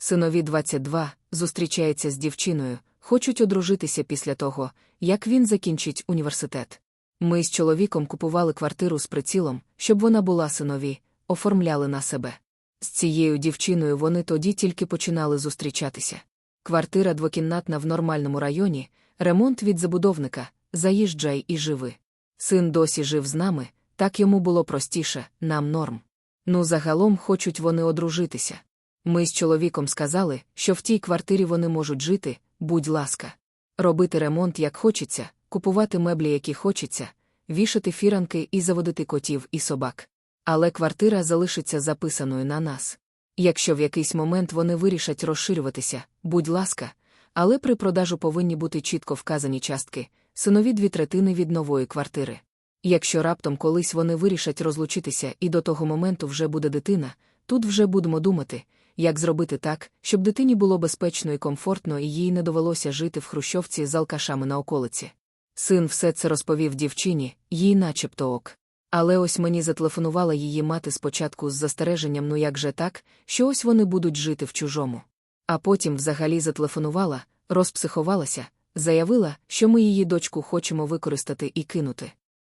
Синові 22, зустрічається з дівчиною, хочуть одружитися після того, як він закінчить університет. Ми з чоловіком купували квартиру з прицілом, щоб вона була синові, оформляли на себе. З цією дівчиною вони тоді тільки починали зустрічатися. Квартира двокіннатна в нормальному районі, ремонт від забудовника, заїжджай і живи. Син досі жив з нами, так йому було простіше, нам норм. Ну, загалом хочуть вони одружитися. Ми з чоловіком сказали, що в тій квартирі вони можуть жити, будь ласка. Робити ремонт як хочеться, купувати меблі, які хочеться, вішати фіранки і заводити котів і собак. Але квартира залишиться записаною на нас. Якщо в якийсь момент вони вирішать розширюватися, будь ласка, але при продажу повинні бути чітко вказані частки, синові дві третини від нової квартири. Якщо раптом колись вони вирішать розлучитися і до того моменту вже буде дитина, тут вже будемо думати, як зробити так, щоб дитині було безпечно і комфортно і їй не довелося жити в хрущовці з алкашами на околиці. Син все це розповів дівчині, їй начебто ок. Але ось мені зателефонувала її мати спочатку з застереженням, ну як же так, що ось вони будуть жити в чужому. А потім взагалі зателефонувала, розпсиховалася, заявила, що ми її дочку хочемо використати і кинути.